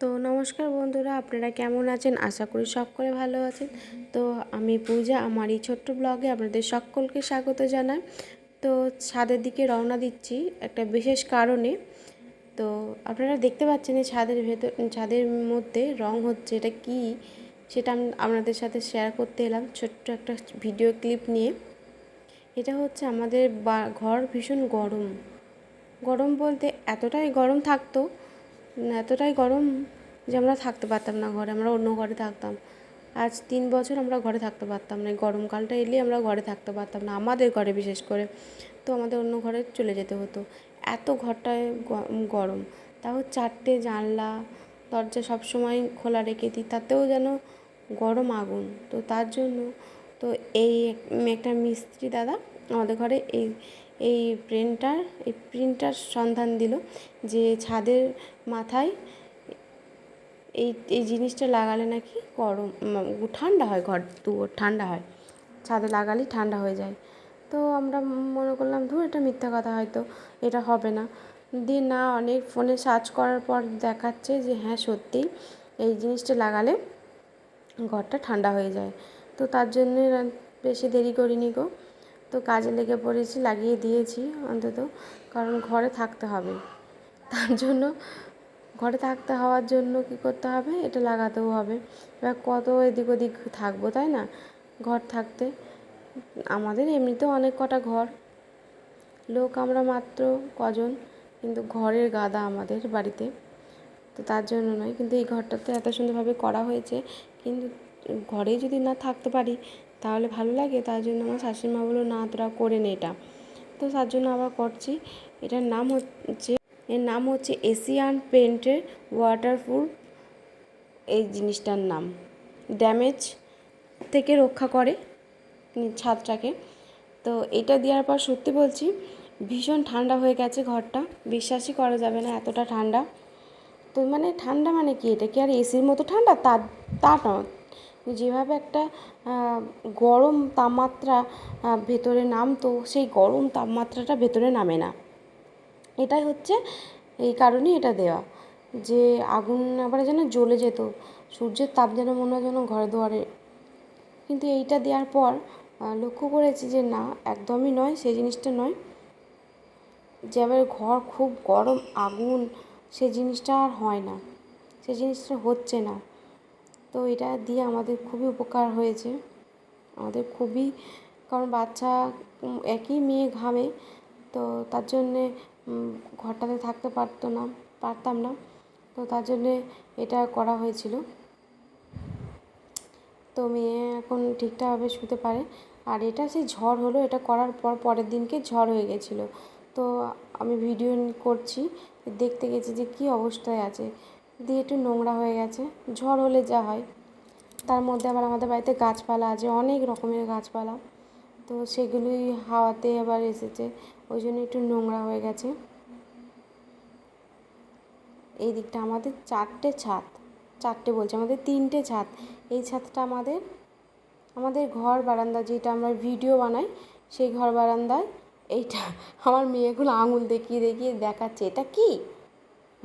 তো নমস্কার বন্ধুরা, আপনারা কেমন আছেন? আশা করি সকলে ভালো আছেন। তো আমি পূজা, আমার এই ছোট্ট ব্লগে আপনাদের সকলকে স্বাগত জানাই। তো ছাদের দিকে রওনা দিচ্ছি একটা বিশেষ কারণে। তো আপনারা দেখতে পাচ্ছেন এই ছাদের ভেতর, ছাদের মধ্যে রং হচ্ছে, এটা কি? সেটা আমি, আপনাদের সাথে শেয়ার করতে এলাম ছোট্ট একটা ভিডিও ক্লিপ নিয়ে। এটা হচ্ছে আমাদের ঘর ভীষণ গরম। গরম বলতে এতটাই গরম থাকতো এতটাই গরম যে আমরা থাকতে পারতাম না ঘরে, আমরা অন্য ঘরে থাকতাম। আজ তিন বছর আমরা ঘরে থাকতে পারতাম না গরমকালটা এলে আমরা ঘরে থাকতে পারতাম না, আমাদের ঘরে বিশেষ করে। তো আমাদের অন্য ঘরে চলে যেতে হতো। এত ঘরটায় গরম। তাও চারটে জানলা, দরজা সব সময় খোলা রেখে দিই, তাতেও যেন গরম আগুন। তো তার জন্য তো এই এক- একটা মিস্ত্রি দাদা আমাদের ঘরে এই এই প্রিন্টার এই প্রিন্টার সন্ধান দিল যে ছাদের মাথায় এই এই জিনিসটা লাগালে নাকি গরম ঠান্ডা হয় ঘর দুয়ার ঠান্ডা হয়। ছাদে লাগালেই ঠান্ডা হয়ে যায়। তো আমরা মনে করলাম, ধুর, এটা মিথ্যা কথা হয়তো, এটা হবে না। দিয়ে না, অনেক ফোনে সার্চ করার পর দেখাচ্ছে যে হ্যাঁ সত্যি এই জিনিসটা লাগালে ঘরটা ঠান্ডা হয়ে যায়। তো তার জন্য বেশি দেরি করিনি গো। তো কাজে লেগে পড়েছি, লাগিয়ে দিয়েছি অন্তত। কারণ ঘরে থাকতে হবে। তার জন্য ঘরে থাকতে হওয়ার জন্য কি করতে হবে? এটা লাগাতেও হবে। এবার কত এদিক ওদিক থাকব, তাই না? ঘর থাকতে। আমাদের এমনিতেও অনেক কটা ঘর। লোক আমরা মাত্র কজন, কিন্তু ঘরের গাদা আমাদের বাড়িতে। তো তার জন্য নয়, কিন্তু এই ঘরটাতে এত সুন্দরভাবে করা হয়েছে। কিন্তু ঘরেই যদি না থাকতে পারি তাহলে ভালো লাগে, তার জন্য আমার শাশুড়িমা বলল, না, তোরা করে নে এটা। তো তার জন্য আবার করছি। এটার নাম হচ্ছে, এর নাম হচ্ছে এশিয়ান পেন্টের ওয়াটারপ্রুফ এই জিনিসটার নাম। ড্যামেজ থেকে রক্ষা করে ছাদটাকে। তো এটা দেওয়ার পর সত্যি বলছি, ভীষণ ঠান্ডা হয়ে গেছে ঘরটা। বিশ্বাসই করা যাবে না এতটা ঠান্ডা। তো মানে ঠান্ডা মানে কি? এটা কি আর এসির মতো ঠান্ডা? তা তা নয়। যেভাবে একটা গরম তাপমাত্রা ভেতরে নামতো, সেই গরম তাপমাত্রাটা ভেতরে নামে না। এটাই হচ্ছে এই কারণেই এটা দেওয়া। যে আগুন আবার যেন জ্বলে যেত, সূর্যের তাপ যেন মনে হয় যেন ঘরে দুয়ারে। কিন্তু এইটা দেওয়ার পর লক্ষ্য করেছি যে না, একদমই নয়, সেই জিনিসটা নয়। যে আবার ঘর খুব গরম, আগুন, সে জিনিসটা আর হয় না। সে জিনিসটা হচ্ছে না। তো এটা দিয়ে আমাদের খুবই উপকার হয়েছে। আমাদের খুবই, কারণ বাচ্চা একই মেয়ে ঘামে, তো তার জন্যে ঘরটাতে থাকতে পারতো না, পারতাম না। তো তার জন্যে এটা করা হয়েছিল। তো মেয়ে এখন ঠিকঠাকভাবে শুতে পারে। আর এটা সেই ঝড় হলো, এটা করার পর পরের দিনকে ঝড় হয়ে গেছিল। তো আমি ভিডিও করছি, দেখতে গেছি যে কী অবস্থায় আছে। দিয়ে একটু নোংরা হয়ে গেছে। ঝড় হলে যা হয়। তার মধ্যে আবার আমাদের বাড়িতে গাছপালা আছে, অনেক রকমের গাছপালা। তো সেগুলোই হাওয়াতে আবার এসেছে, ওই জন্য একটু নোংরা হয়ে গেছে। এই দিকটা আমাদের চারটে ছাদ, চারটে বলছে, আমাদের তিনটে ছাদ। এই ছাদটা আমাদের আমাদের ঘর বারান্দা যেটা আমরা ভিডিও বানাই, সেই ঘর বারান্দায় এইটা আমার মেয়েগুলো আঙুল দেখিয়ে দেখিয়ে দেখাচ্ছে। এটা কি?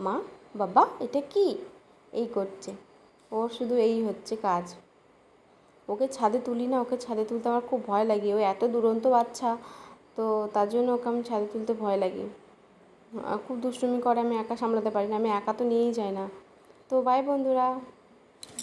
মা? বাবা, এটা কি? এই করছে। ওর শুধু এই হচ্ছে কাজ। ওকে ছাদে তুলি না, ওকে ছাদে তুলতে আমার খুব ভয় লাগে। ও এত দুরন্ত বাচ্চা, তো তার জন্য ওকে আমি ছাদে তুলতে ভয় লাগে। খুব দুষ্টুমি করে, আমি একা সামলাতে পারি না। আমি একা তো নিয়েই যাই না। তো বাই বন্ধুরা।